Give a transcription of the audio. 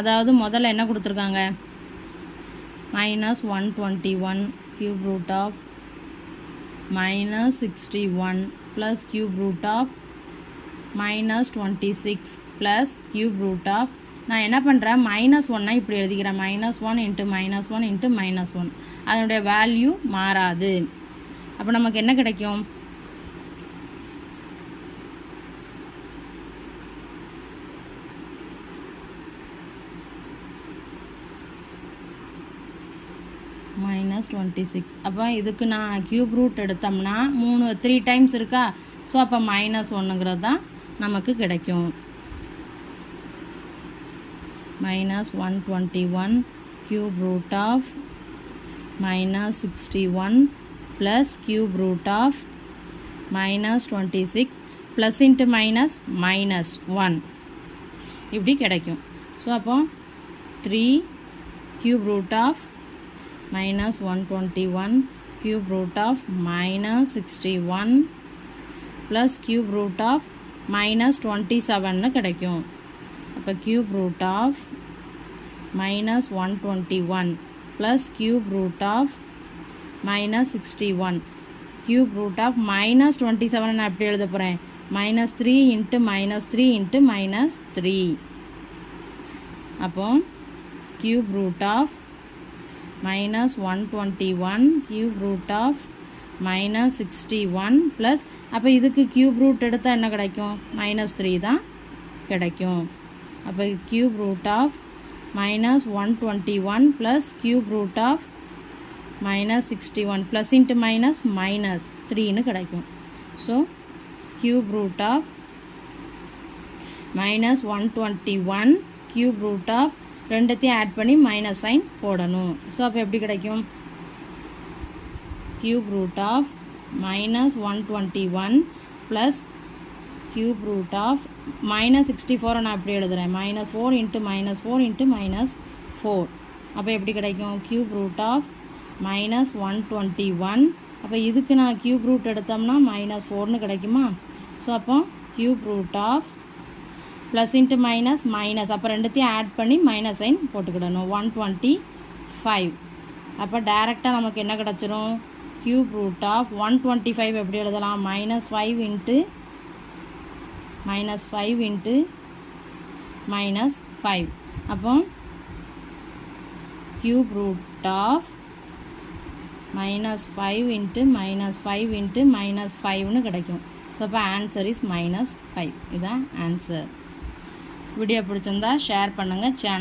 அதாவது முதல்ல என்ன கொடுத்துருக்காங்க? Minus one twenty one cube root of minus sixty one plus cube root of minus twenty six plus cube root of நான் என்ன பண்ணுறேன் மைனஸ் ஒன்னா இப்படி எழுதிக்கிறேன். Minus one into minus one into minus one அதனுடைய வேல்யூ மாறாது. அப்போ நமக்கு என்ன கிடைக்கும்? மைனஸ் டுவெண்ட்டி சிக்ஸ் அப்போ இதுக்கு நான் கியூப் ரூட் எடுத்தோம்னா மூணு த்ரீ டைம்ஸ் இருக்கா? ஸோ அப்போ மைனஸ் ஒன்றுங்கிறது தான் நமக்கு கிடைக்கும். Minus one twenty one cube root of minus sixty one plus cube root of minus twenty six plus into minus minus one இப்படி கிடைக்கும். ஸோ அப்போ three cube root of minus 121 cube root of minus 61 plus cube root of minus 27 னு கிடைக்கும் அப்போ cube root of minus 121 plus cube root of minus 61 cube root of minus 27 நான் எப்படி எழுத போகிறேன் minus 3 into minus 3 into minus 3 அப்போ cube root of minus 121 cube root of minus 61 plus அப்போ இதுக்கு cube root எடுத்தால் என்ன கிடைக்கும் minus 3 தான் கிடைக்கும் அப்போ cube root of minus 121 plus cube root of minus 61 plus into minus minus 3 னு கிடைக்கும் so cube root of minus 121 cube root of ரெண்டுத்தையும் ஆட் பண்ணி மைனஸ் சைன் போடணும். ஸோ அப்போ எப்படி கிடைக்கும்? Cube root of minus one twenty one plus cube root of minus sixty ஃபோரை நான் எப்படி எழுதுகிறேன் minus four into minus four into minus four அப்போ எப்படி கிடைக்கும்? Cube root of minus one twenty one அப்போ இதுக்கு நான் கியூப் ரூட் எடுத்தோம்னா மைனஸ் ஃபோர்னு கிடைக்குமா? ஸோ அப்போ cube root of plus into minus minus அப்போ ரெண்டுத்தையும் ஆட் பண்ணி மைனஸ் சைன் போட்டுக்கிடணும். ஒன் டுவெண்ட்டி ஃபைவ் அப்போ டேரெக்டாக நமக்கு என்ன கிடச்சிரும்? Cube root of one twenty five எப்படி எழுதலாம்? Minus five into minus five into minus five அப்போ cube root of minus five into minus five into minus ஃபைவ்னு கிடைக்கும். ஸோ அப்போ ஆன்சர் இஸ் மைனஸ் ஃபைவ் இதுதான் ஆன்சர் வீடியோ பிடிச்சிருந்தா share பண்ணுங்கள் channel